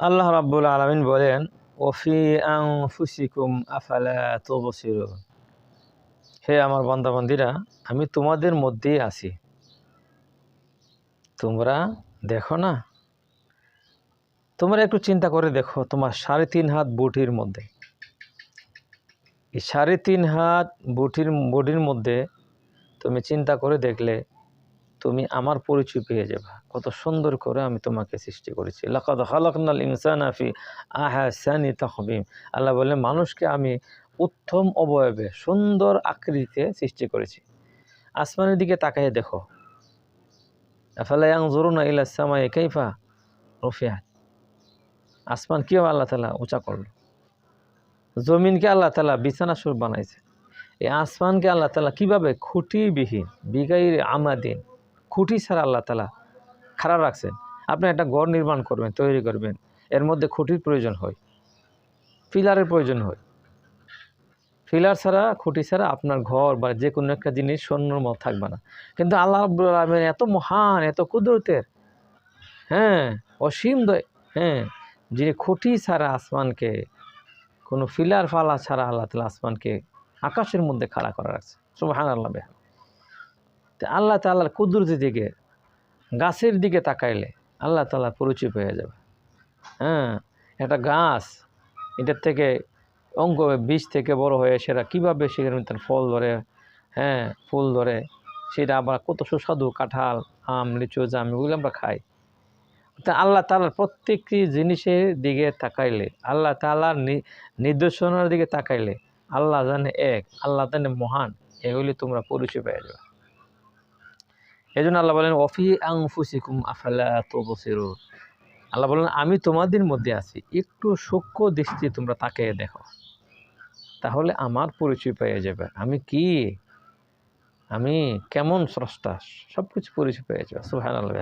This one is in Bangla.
আল্লাহ রাব্বুল আলামিন বলেন, ওফি আং ফুসিকুম আফালা হে আমার বান্দাবান্দিরা, আমি তোমাদের মধ্যেই আছি। তোমরা দেখো না? তোমরা একটু চিন্তা করে দেখো তোমার সাড়ে তিন হাত বুটির মধ্যে। এই সাড়ে তিন হাত বুটির বডির মধ্যে তুমি চিন্তা করে দেখলে তুমি আমার পরিচয় পেয়ে যাবা। কত সুন্দর করে আমি তোমাকে সৃষ্টি করেছি। লাকাদ খালাকনাল ইনসান আফি আহাসানি তাহবিম আল্লাহ বলে মানুষকে আমি উত্তম অবয়বে, সুন্দর আকৃতিতে সৃষ্টি করেছি। আসমানের দিকে তাকাইয়ে দেখো। আফালা ইয়ানজুরুনা ইলা সামাই কাইফা রফিয়াত? আসমান কীভাবে আল্লাহ তালা উঁচা করল। জমিনকে আল্লাহ তালা বিছানা সুর বানাইছে। এই আসমানকে আল্লাহ তালা কীভাবে খুঁটিবিহীন? বিগাইর আমাদিন। খুঁটি ছাড়া আল্লাহ তালা খাড়া রাখছেন। আপনি একটা ঘর নির্মাণ করবেন, তৈরি করবেন, এর মধ্যে খুঁটির প্রয়োজন হয় পিলারের প্রয়োজন হয়। ফিলার ছাড়া, খুঁটি ছাড়া আপনার ঘর বা যে কোনো একটা জিনিস সৈন্যর মত থাকবে না। কিন্তু আল্লাহ আলামিন এত মহান, এত কুদরতের হ্যাঁ অসীম দয় হ্যাঁ যিনি খুঁটি ছাড়া আসমানকে, কোনো ফিলার ফালা ছাড়া আল্লাহ তালা আসমানকে আকাশের মধ্যে খাড়া করা রাখছে। সুবহান আল্লাহ বেহান তো আল্লাহ তাল্লাহর কুদরতি দিকে, গাছের দিকে তাকাইলে আল্লাহ তালার পরিচয় পেয়ে যাবে। হ্যাঁ একটা গাছ এটার থেকে অঙ্ক বীজ থেকে বড় হয়ে সেটা কীভাবে সেখানে তার ফল ধরে হ্যাঁ ফুল ধরে, সেটা আবার কত সুস্বাদু কাঁঠাল, আম, লিচু, জাম এগুলো আমরা খাই। তা আল্লাহ তালার প্রত্যেকটি জিনিসের দিকে তাকাইলে, আল্লাহ তালার নির্দেশনার দিকে তাকাইলে, আল্লাহ জানে এক, আল্লাহ জানে মহান, এগুলি তোমরা পরিচয় পেয়ে যাবে। এই জন্য আল্লাহ বলেন অফি আং ফুসিকুম আফালা তো আল্লাহ বলেন, আমি তোমাদের মধ্যে আছি। একটু সূক্ষ্ম দৃষ্টি তোমরা তাকে দেখো। তাহলে আমার পরিচয় পেয়ে যাবে। আমি কি? আমি কেমন স্রষ্টা? সব কিছু পরিচয় পেয়ে যাবে। সুহান আল্লাহ